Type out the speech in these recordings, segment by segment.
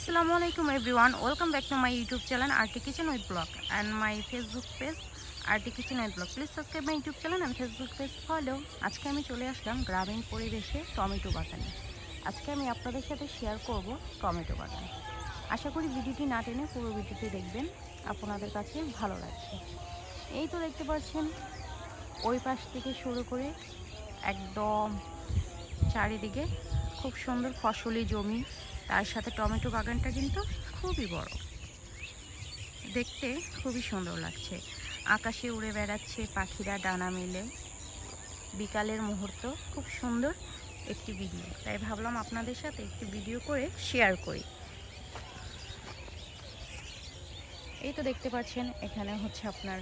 আসসালামু আলাইকুম everyone, welcome back to my YouTube channel Arti kitchen with blog and my Facebook page Arti kitchen with blog. Please subscribe my YouTube channel and Facebook page follow. আজকে আমি চলে আসলাম গ্রামীণ পরিবেশে tomato বাগানে। আজকে আমি আপনাদের সাথে শেয়ার করব টমেটো বাগান। আশা করি ভিডিওটি না টেনে পুরো ভিডিওটি দেখবেন, আপনাদের কাছে ভালো লাগছে এই তো দেখতে পাচ্ছেন, ওই পাশ থেকে শুরু করে একদম চারিদিকে খুব সুন্দর ফসলি জমি। তার সাথে টমেটো বাগানটা কিন্তু খুবই বড়। দেখতে খুবই সুন্দর লাগছে। আকাশে উড়ে বেড়াচ্ছে পাখিরা ডানা মেলে। বিকালের মুহূর্ত, খুব সুন্দর একটি ভিডিও তাই ভাবলাম আপনাদের সাথে একটি ভিডিও করে শেয়ার করি। এই তো দেখতে পাচ্ছেন, এখানে হচ্ছে আপনার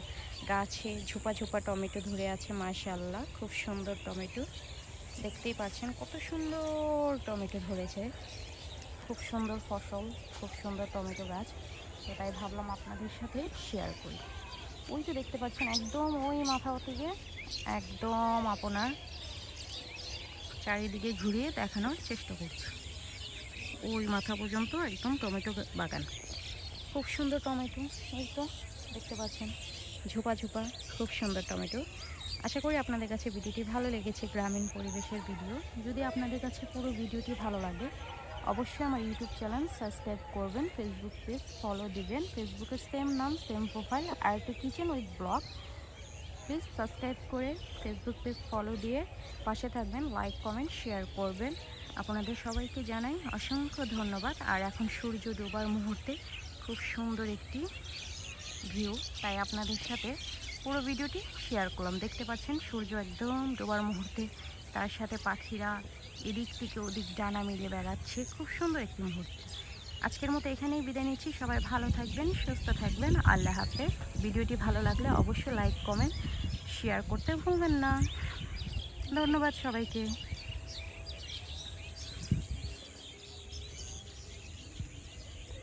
গাছে ঝোপা ঝোপা টমেটো ধরে আছে মাশাল্লাহ খুব সুন্দর টমেটো। দেখতেই পাচ্ছেন কত সুন্দর টমেটো ধরেছে। খুব সুন্দর ফসল, খুব সুন্দর টমেটো গাছ। সেটাই ভাবলাম আপনাদের সাথে শেয়ার করি। ওই তো দেখতে পাচ্ছেন, একদম ওই মাথা থেকে একদম আপনার চারিদিকে ঘুরিয়ে দেখানোর চেষ্টা করছি। ওই মাথা পর্যন্ত একদম টমেটো বাগান। খুব সুন্দর টমেটো, এই তো দেখতে পাচ্ছেন, ঝোপা ঝোপা, খুব সুন্দর টমেটো। আশা করি আপনাদের কাছে ভিডিওটি ভালো লেগেছে, গ্রামীণ পরিবেশের ভিডিও। যদি আপনাদের কাছে পুরো ভিডিওটি ভালো লাগে অবশ্যই আমার ইউটিউব চ্যানেল সাবস্ক্রাইব করবেন ফেসবুক পেজ ফলো দিবেন। ফেসবুকের সেম নাম same profile R kitchen with blog please subscribe করে ফেসবুক পেজ ফলো দিয়ে পাশে থাকবেন লাইক কমেন্ট শেয়ার করবেন। আপনাদের সবাইকে জানাই অসংখ্য ধন্যবাদ। আর এখন সূর্য ডোবার মুহূর্তে খুব সুন্দর একটি ভিউ তাই আপনাদের সাথে পুরো ভিডিওটি শেয়ার করলাম। দেখতে পাচ্ছেন সূর্য একদম ডোবার মুহূর্তে তার সাথে পাখিরা এদিক থেকে ওদিক ডানা মিলে বেড়াচ্ছে। খুব সুন্দর একটি মুহূর্ত। আজকের মতো এখানেই বিদায় নিচ্ছি। সবাই ভালো থাকবেন, সুস্থ থাকবেন। আল্লাহ হাফেজ। ভিডিওটি ভালো লাগলে অবশ্যই লাইক, কমেন্ট শেয়ার করতে ভুলবেন না। ধন্যবাদ সবাইকে।